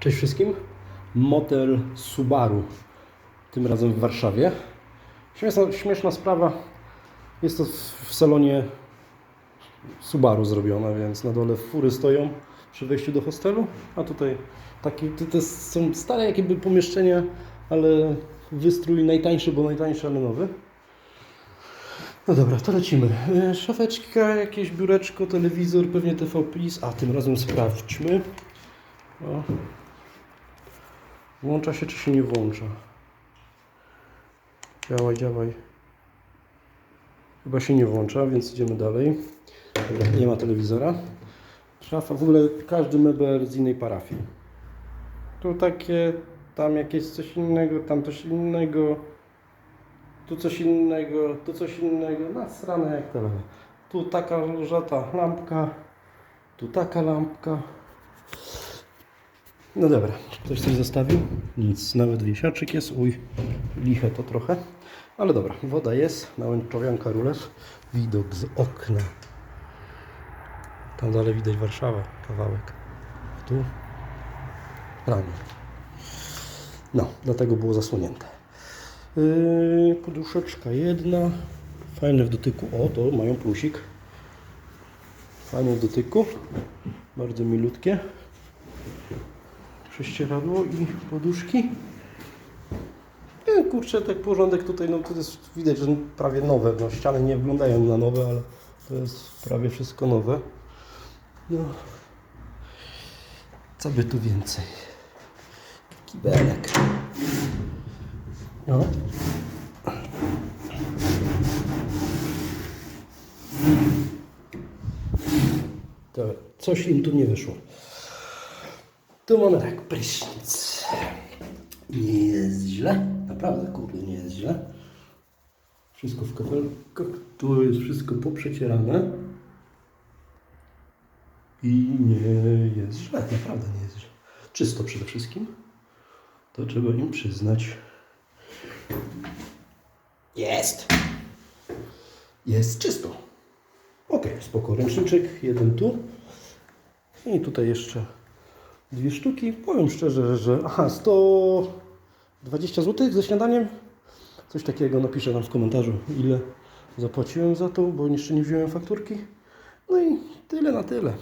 Cześć wszystkim. Motel Subaru. Tym razem w Warszawie. Śmieszna, śmieszna sprawa. Jest to w- salonie Subaru zrobione, więc na dole fury stoją przy wejściu do hostelu, a tutaj takie, to są stare jakby pomieszczenia, ale wystrój najtańszy, bo najtańszy, ale nowy. No dobra, to lecimy. E, Szafeczka, jakieś biureczko, telewizor, pewnie TV PiS, a tym razem sprawdźmy. O. Włącza się czy się nie włącza? Działaj, działaj. Chyba się nie włącza, więc idziemy dalej. Nie ma telewizora. Szafa, w ogóle każdy mebel z innej parafii. Tu takie, tam jakieś coś innego, tam coś innego. Tu coś innego, tu coś innego. Nasrane jak telewizor. Tu taka żata lampka, tu taka lampka. No dobra, ktoś coś zostawił? Nic, nawet wiesiaczyk jest. Uj, liche to trochę. Ale dobra, woda jest, nałęczowianka rules. Widok z okna. Tam dalej widać Warszawa, kawałek. A tu rano. No, dlatego było zasłonięte. Yy, poduszeczka jedna. Fajne w dotyku. O, to mają plusik. Fajne w dotyku. Bardzo milutkie prześcieradło i poduszki. Nie, kurczę, tak porządek tutaj, no to jest widać, że prawie nowe. No, ściany nie wyglądają na nowe, ale to jest prawie wszystko nowe. No. Co by tu więcej? Kibelek. No. Coś im tu nie wyszło. Tu mamy tak, prysznic. Nie jest źle. Naprawdę, kurde, nie jest źle. Wszystko w kafelkach. Tu jest wszystko poprzecierane. I nie jest źle. Naprawdę nie jest źle. Czysto przede wszystkim. To trzeba im przyznać. Jest. Jest czysto. Ok, spoko. Ręczniczek jeden tu. I tutaj jeszcze dwie sztuki. Powiem szczerze, że aha, 120 zł ze śniadaniem. Coś takiego napiszę tam w komentarzu, ile zapłaciłem za to, bo jeszcze nie wziąłem fakturki. No i tyle na tyle.